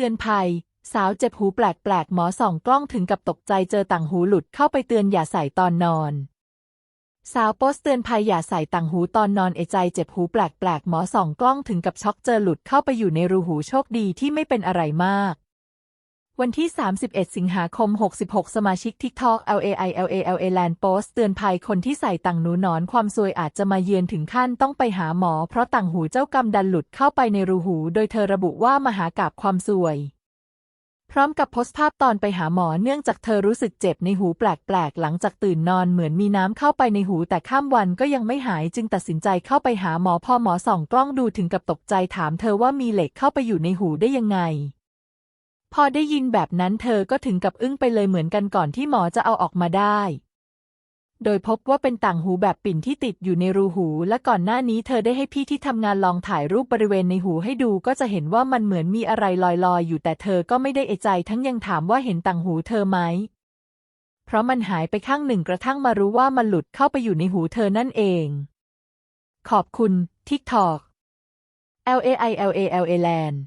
ตือนภัย สาวเจ็บหูแปลกๆ หมอส่องกล้องถึงกับตกใจเจอต่างหูหลุดเข้าไปเตือนอย่าใส่ตอนนอน สาวโพสเตือนภัยอย่าใส่ต่างหูตอนนอนเอใจเจ็บหูแปลกๆ หมอส่องกล้องถึงกับช็อกเจอหลุดเข้าไปอยู่ในรูหูโชคดีที่ไม่เป็นอะไรมาก วันที่ 31 สิงหาคม 66 สมาชิก TikTok LAI LALA Land Post เตือนภัยคนที่ใส่ต่างหนูนอนความซวยอาจจะมาเยือนถึงขั้นต้องไปหาหมอ เพราะต่างหูเจ้ากรรมดันหลุดเข้าไปในรูหู โดยเธอระบุว่ามหากาบความซวย พร้อมกับโพสต์ภาพตอนไปหาหมอเนื่องจากเธอรู้สึกเจ็บในหูแปลกๆ หลังจากตื่นนอนเหมือนมีน้ำเข้าไปในหูแต่ข้ามวันก็ยังไม่หายจึงตัดสินใจเข้าไปหาหมอพอหมอส่องกล้องดูถึงกับตกใจถามเธอว่ามีเหล็กเข้าไปอยู่ในหูได้ยังไง พอได้ยินแบบนั้นเธอก็ถึงกับอึ้งไปเลยเหมือนกันก่อนที่หมอจะเอาออกมาได้ โดยพบว่าเป็นต่างหูแบบปิ่นที่ติดอยู่ในรูหู และก่อนหน้านี้เธอได้ให้พี่ที่ทำงานลองถ่ายรูปบริเวณในหูให้ดูก็จะเห็นว่ามันเหมือนมีอะไรลอยๆ อยู่แต่เธอก็ไม่ได้เอะใจทั้งยังถามว่าเห็นต่างหูเธอไหม เพราะมันหายไปข้างหนึ่งกระทั่งมารู้ว่ามันหลุดเข้าไปอยู่ในหูเธอนั่นเอง ขอบคุณ TikTok LAI LALA Land